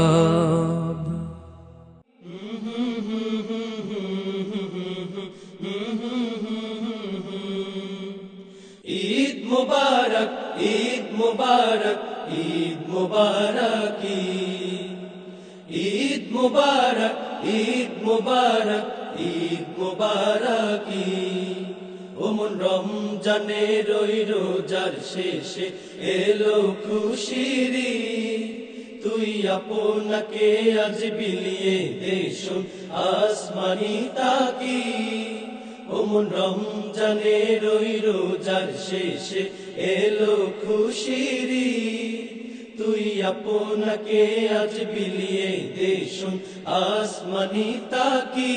कालराब ईद मुबारक ईद मुबारक ईद मुबारक ईद मुबारक ईद मुबारक ईद मुबारक ওমন রমজানে রই রোজার শেষে এলো খুশিরি তুই আপনাকে আজ বিলিয়ে দেশ আসমানি তাকি। ওমন রমজানে রই রোজার শেষে এলো খুশিরি তুই আপনাকে আজ বিলিয়ে দেশ আসমানি তাকি।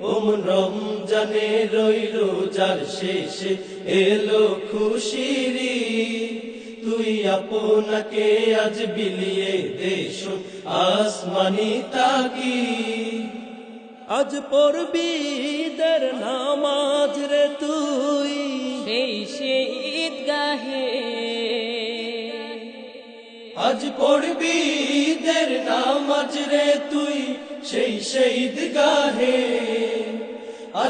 ওমন রমজানে রই রোজার শেষে এলো খুশিরি। তুই আপনাকে আজ বিলিয়ে দেশ আসমানি তাকি আজ পড়বি দের নামাজ রে তুই। সেই সে ঈদগাহে। আজ পড়বি দের নামাজ রে তুই সেই শহীদ গাহে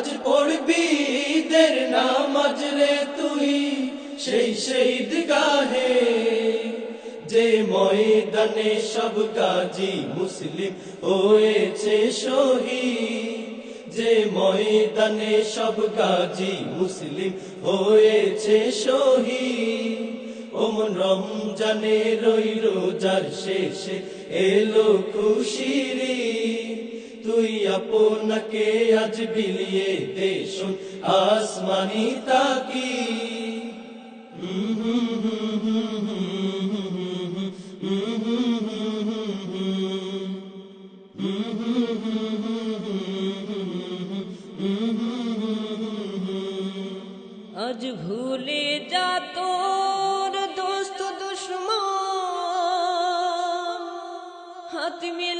আজ পড়বি দের নামাজ রে তুই, সেই শহীদ গাহে যে ময়দানে সব গাজী মুসলিম হয়েছে শহীদ, যে ময়দানে সব গাজী মুসলিম হয়েছে শহীদ। ওমন রমজানে রই রোজার শেষে এলো খুশিরি তুই আপনাকে আজ বিলিয়ে দেশ আসমানি তাকি। আজ ভুলে যা তোর দোস্ত দুশ্মন, হাত মিলাও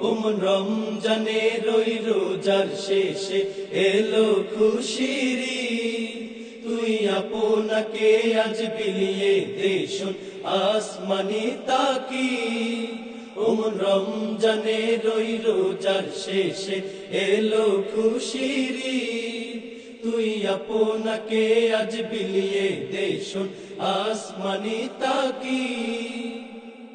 ওমন রমজানে রই রোজার শেষে এলো খুশিরি তুই আপনাকে আজ বিলিয়ে দেশ আসমানি তাকি ওমন রমজানে রই রোজার শেষে এলো খুশিরি তুই আপনাকে আজ বিলিয়ে দেশ আসমানি তাকি